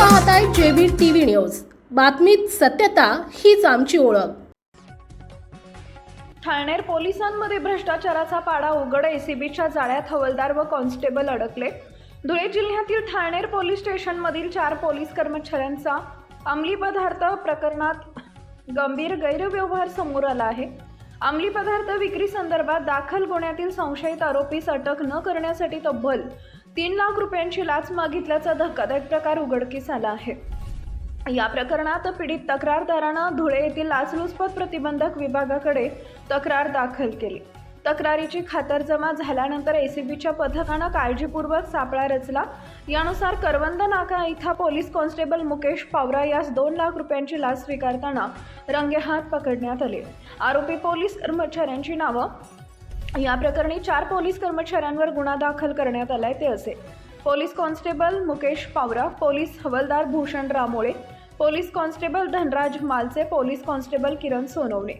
पाहताय JB TV news. बातमीत सत्यता हीच आमची ओळख. ठाणेर पोलिसांमध्ये भ्रष्टाचाराचा पाडा उघड एसीबीच्या जाळ्यात हवलदार व कॉन्स्टेबल अडकले. धुळे जिल्ह्यातील ठाणेर पोलीस स्टेशनमधील चार पोलीस कर्मचाऱ्यांचा अंमली पदार्थ प्रकरणात गंभीर गैरव्यवहार समोर आला आहे. अंमली पदार्थ विक्री संदर्भात दाखल गुन्ह्यातील संशयित आरोपीस अटक न करण्यासाठी तब्बल तीन लाख रुपयांची लाच मागितल्याचा धक्कादायक प्रकार उघडकीस आला आहे. या प्रकरणात पीडित तक्रारदारानं धुळे येथील लाचलुचपत प्रतिबंधक विभागाकडे तक्रार दाखल केली. तक्रारीची खातरजमा झाल्यानंतर एसीबीच्या पथकानं काळजीपूर्वक सापळा रचला. यानुसार करवंद नाका इथं पोलीस कॉन्स्टेबल मुकेश पावरा यास दोन लाख रुपयांची लाच स्वीकारताना रंगेहात पकडण्यात आले. आरोपी पोलीस कर्मचाऱ्यांची नावं या प्रकरणी चार पोलीस कर्मचाऱ्यांवर गुन्हा दाखल करण्यात आलाय ते असे. Police constable Mukesh Pawara police हवलदार Bhushan Ramole police constable Dhanraj Malche police constable Kiran Sonawane.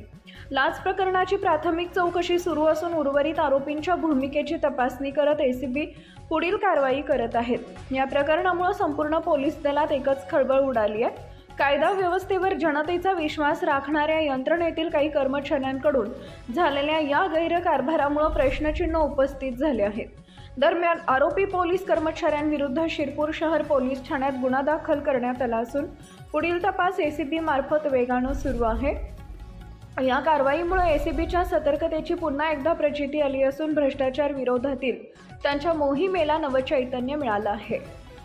लाच प्रकरणाची प्राथमिक चौकशी सुरू असून उर्वरित आरोपींच्या भूमिकेची तपासणी करत एसीबी पुढील कारवाई करत आहेत. या प्रकरणामुळे संपूर्ण पोलीस दलात एकच खळबळ उडाली आहे. कायदा व्यवस्थेवर जनतेचा विश्वास राखणाऱ्या यंत्रणेतील काही कर्मचाऱ्यांकडून झालेल्या या गैरकारभारामुळे प्रश्नचिन्ह उपस्थित झाले आहेत. दरम्यान आरोपी पोलीस कर्मचाऱ्यांविरुद्ध शिरपूर शहर पोलीस ठाण्यात गुन्हा दाखल करण्यात आला असून पुढील तपास एसीबी मार्फत वेगानं सुरू आहे. या कारवाईमुळे एसीबीच्या सतर्कतेची पुन्हा एकदा प्रचिती आली असून भ्रष्टाचार विरोधातील त्यांच्या मोहिमेला नवचैतन्य मिळालं आहे.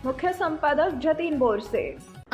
मुख्य संपादक जतीन बोरसे